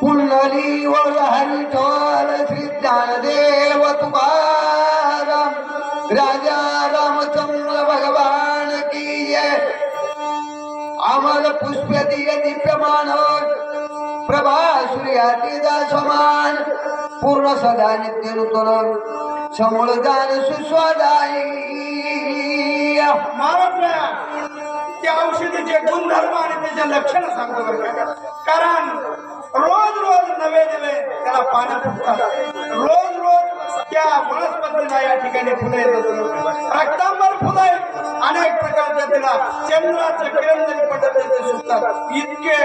पुंडलीवर हरिठोर सिद्धानदेव ज्ञानदेव तुकाराम राजा रामचंद्र भगवान की जय. अमर पुष्प दिय दिव्यमान प्रभा सूर्यातीचा समान पूर्ण सदा नित्य नूतन. जाण सुस्वादाई. महाराज त्या औषधीचे गुणधर्म आणि त्याचे लक्षण सांगतो. कारण रोज रोज नवे नवे त्याला पानं फुटतात. रोज रोज त्या वनस्पतीला या ठिकाणी फुलं येतात रक्तांबर फुलं आहेत. अनेक प्रकारच्या त्याला चंद्राचं किरण जरी पद्धतीचे सुटतात. इतके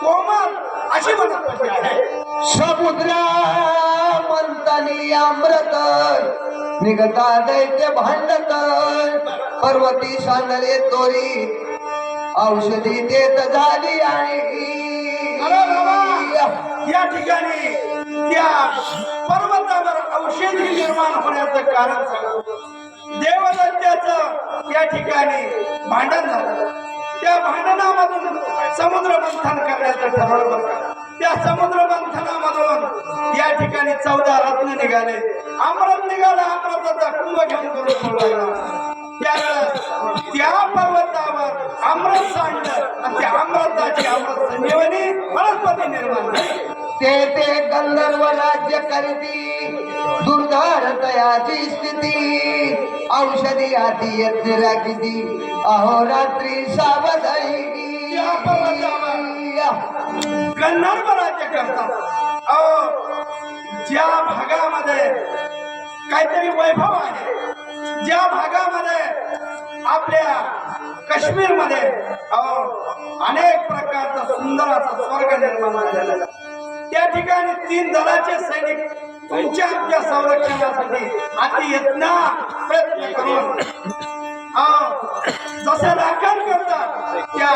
कोमल अशी वनस्पती आहे समुद्रा मंतनी अमृत निघता दैत्य भांडत पर्वती सांडले तोरी औषधी देत झाली अरे आणि या ठिकाणी त्या पर्वतावर औषधी निर्माण होण्याचं कारण देवदत्त्याच या ठिकाणी भांडण झालं. त्या भांडणामधून समुद्र मंथन करण्याचं ठरवलं त्या समुद्र मंथनामधून या ठिकाणी चौदा रत्न निघाले. अमृत निघालं अमृताचा कुंभ घेऊन करून त्यावेळेस त्या पर्वतावर अमृत सांडलं. आणि त्या अमृताची अमृत संजीवनी वनस्पती निर्माण झाली. ते ते गंधर्व राज्य करीती दुर्धर तयाची स्थिती. औषधी आधी यज्ञ राखीती अहोरात्री सावधाई गंधर्व राज्य करतात. अहो ज्या भागामध्ये काहीतरी वैभव आहे ज्या भागामध्ये आपल्या काश्मीरमध्ये अहो अनेक प्रकारचा सुंदर असा स्वर्ग निर्माण झालेला त्या ठिकाणी तीन दलाचे सैनिक तुमच्या आमच्या संरक्षणासाठी अति यत्न प्रयत्न करून अहो, जसं राखण करतात त्या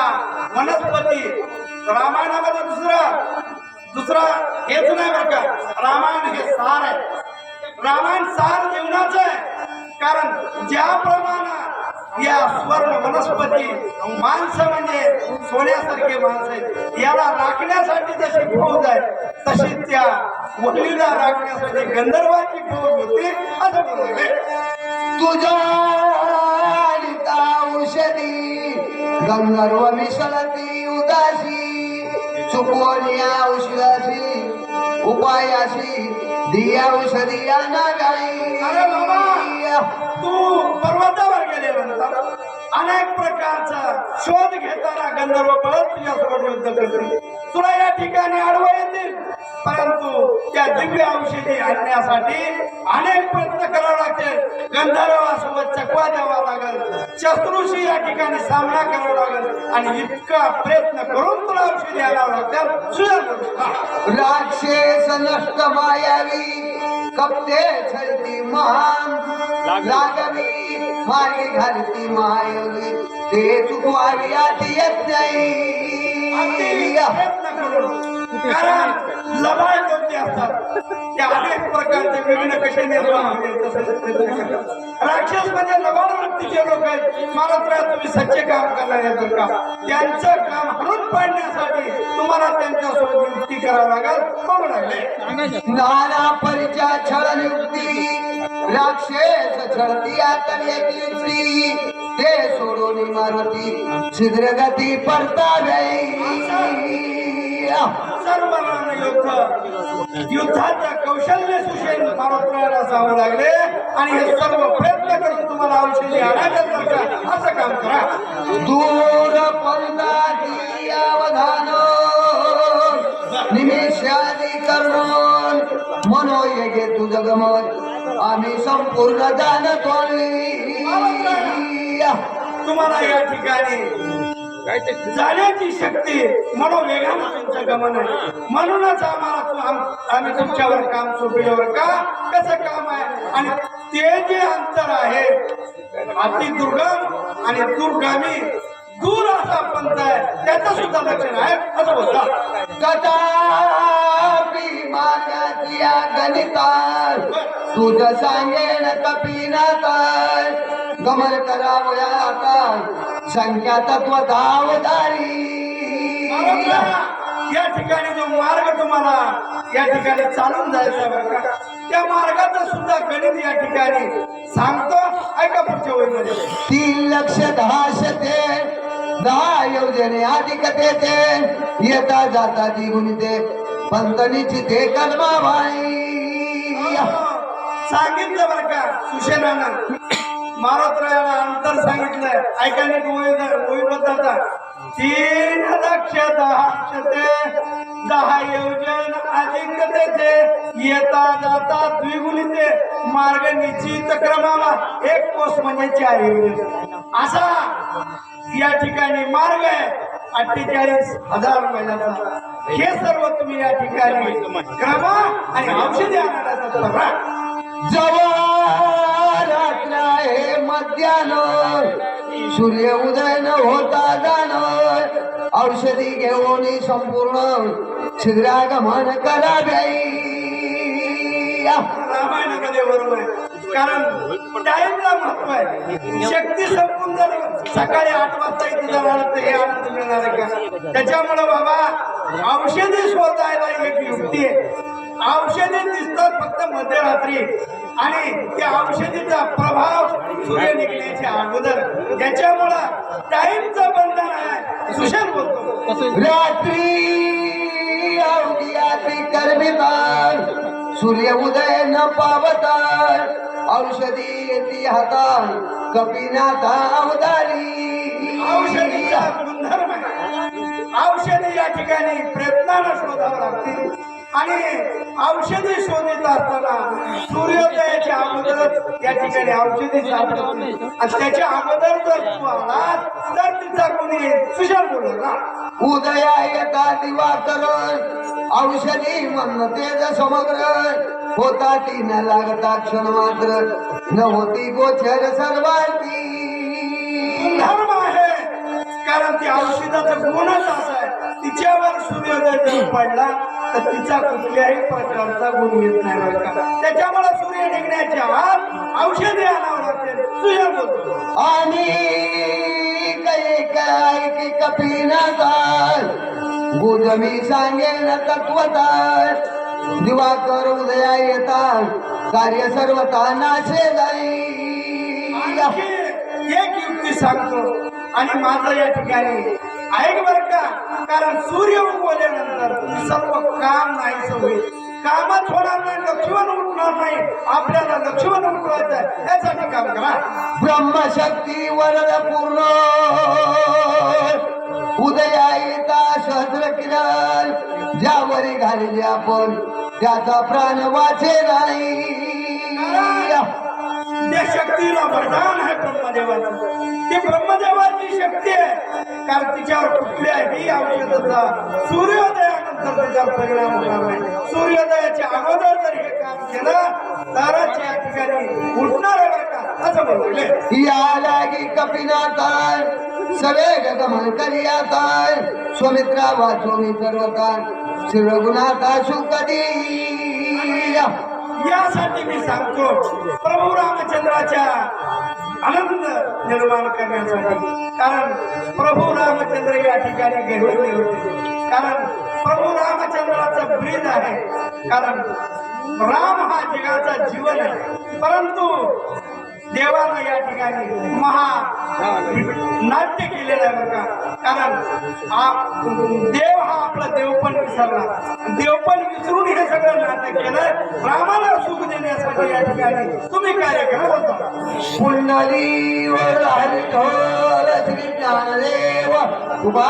वनस्पती रामायणामध्ये दुसरं दुसरं हेच नाही बरं का. रामायण हे सार आहे. रामायण सार जीवनाचं आहे. कारण ज्याप्रमाणे या स्वर्ण वनस्पती माणसं म्हणजे सोन्यासारखे माणसं आहेत याला राखण्यासाठी जशी फौज आहे तशी त्या वहिनीला राखण्यासाठी गंधर्वाची फौज होती असं बोलले तुझ्या औषधी गंधर्व मिसळती उदासी चुकवणी औषधाची उपायाशी दिया दी ना गाई अरे बाबा तू पर्वतावर गेले नंतर अनेक प्रकारचा शोध घेताना गंधर्व पळत तुझ्यासोबत युद्ध करतील. तुला या ठिकाणी आडवं येतील. परंतु त्या दिव्य औषधी आणण्यासाठी अनेक प्रयत्न करावे लागतील. गंधर्वासोबत चकवा द्यावा लागेल. शत्रूशी या ठिकाणी सामना करावा लागेल. आणि इतका प्रयत्न करून तुला औषधी आणावं लागतील सुद्धा राक्षस नष्ट मायावी कपते छलती महान. लागवी मागे घालती मायवी ते चुकवावी आधी येत नाही. कारण लढाई कोणती असतात? त्या अनेक प्रकारचे प्रयत्न करतात. राक्षस म्हणजे लबाड वृत्तीचे लोक आहेत. मला तर तुम्ही सच्चे काम करणार येतं का? त्यांचं काम हरून पाडण्यासाठी तुम्हाला त्यांच्यासोबत युक्ती करावं लागेल. बघू लागले. नाना परिचा छळ युक्ती राक्षस ते सोडून मारुती छिद्र गती परतावे सर्वांना युद्ध युद्धाच्या कौशल्य सुशेल पारोत्राला जावं लागले. आणि हे सर्व प्रयत्न करून तुम्हाला औषधी आणायचं असं काम करा. दूर पडताची अवधान निमिषादी करून मनोयगे तुझ गमत आम्ही संपूर्ण जाणतो तुम्हाला या ठिकाणी जाण्याची शक्ती मनोवेगानं तुमचं गमन आहे म्हणूनच आम्हाला आम्ही तुमच्यावर काम सोपवल्यावर का? कसं काम आहे? आणि ते जे अंतर आहे अति दुर्गम आणि दुर्गामी दूर असा पंथ आहे त्याचं सुद्धा लक्षण आहे असं बोलतात कदापि गणितात तुझ सांगेन गमन करावया आता संख्या तत्व धावदारी या ठिकाणी जो मार्ग तुम्हाला या ठिकाणी चालून जायचा का त्या मार्गाचं सुद्धा गणित या ठिकाणी सांगतो ऐका पुढच्या वहीमध्ये तीन लक्ष दहा शते दहा योजने अधिक तेथे येता जाता ती पंतनीची ते कलमा बाई. सांगितलं बरं का सुशेनानं. मारोत्रायाला अंतर सांगितलंय. ऐका नीट बद्दलचा तीन लक्ष दहा शते दहा योजन अधिकतेचे येता जाता द्विगुणिते मार्ग निश्चित क्रमाला एक कोस म्हणजे चार योजन. असा या ठिकाणी मार्ग आहे. अठ्ठेचाळीस हजार महिन्याचा हे सर्व तुम्ही या ठिकाणी क्रम आणि औषधी आणायला जाता बघा. रात्र आहे मध्यान सूर्य उदय न होता जाण. औषधी घेऊन संपूर्ण शीघ्रागमन कराव्याई कारण टाइमला महत्त्व आहे. शक्ती संपून जर सकाळी आठ वाजता इथे जाणार तर हे आनंद मिळणार आहे का? त्याच्यामुळं बाबा औषधी शोधायला एक युक्ती आहे. औषधी दिसतात फक्त मध्यरात्री. आणि त्या औषधीचा प्रभाव सूर्य निघण्याच्या अगोदर. त्याच्यामुळं टाइमचं बंधन आहे. सुशांत बोलतो. रात्री अवघियात्री करवितात सूर्य उदय न पावतार औषधी येती हातात कपिनाथ अवतारी. औषधीचा गुणधर्म औषधी या ठिकाणी प्रयत्नानं शोधावं लागतील. आणि औषधी शोधित असताना सूर्योदयाच्या अगोदर या ठिकाणी औषधी आणि त्याच्या अगोदर जर तू आलास तर तिचा कोणी सुशाल बोलला उदया येता दिवाकर औषधी मन तेज समग्र होता ती न लागता क्षण मात्र. न होती गोचर सर्वाती गुणधर्म आहे. कारण ती औषधाचा गुणच असा आहे. तिच्यावर सूर्योदय जर पडला तर तिचा कुठल्याही प्रकारचा गुण येत नाही बरं का. त्याच्यामुळे सूर्य निघण्याच्या आत औषधे आणावं लागते बोलतो. आणि काही काय की कपिनाचा बुध मी सांगेन तत्वता. दिवाकर उदया येतात. कार्य सर्वता नाशे जाई. एक युक्ती सांगतो. आणि माझं या ठिकाणी ऐक बर का कारण सूर्य उगवल्यानंतर सर्व काम नाही होईल कामच होणार नाही लक्ष्मण उठणार नाही. आपल्याला लक्ष्मण उठवायचं आहे. यासाठी काम करा. ब्रह्मशक्ती वरद पूर्ण. उदया येता सहस्र किरण ज्यावरी घालेले आपण त्याचा प्राण वाचे नाही. त्या शक्तीला वरदान आहे ब्रह्मदेवाचं ती ब्रह्मदेवाची शक्ती आहे. कारण तिच्यावर कुठल्याही औषधाचा सूर्योदयानंतर त्याच्यावर परिणाम होणार नाही. सूर्योदयाच्या अगोदर जर हे काम केलं तरच या ठिकाणी उठणार आहे बरं का? असं बोलले या लागी कपिनाथाय सवे गगमन करियाताय स्वमित्रा वाचोमी सर्वता श्री रघुनाथा सुकदी यासाठी मी सांगतो प्रभू रामचंद्राच्या आनंद निर्माण करण्यासाठी. कारण प्रभू रामचंद्र या ठिकाणी गेलेले होते. कारण प्रभू रामचंद्राचं ब्रीद आहे. कारण राम हा जगाचा जीवन आहे. परंतु देवानं या ठिकाणी महा नाट्य केलेलं आहे बघा कारण देव हा आपला देवपण विसरला. देवपण विसरून हे सगळं नाट्य केलं रामाला सुख देण्यासाठी या ठिकाणी तुम्ही कार्य करा बोलता पुंडलीवर हरिठोर श्री ज्ञानदेव उभा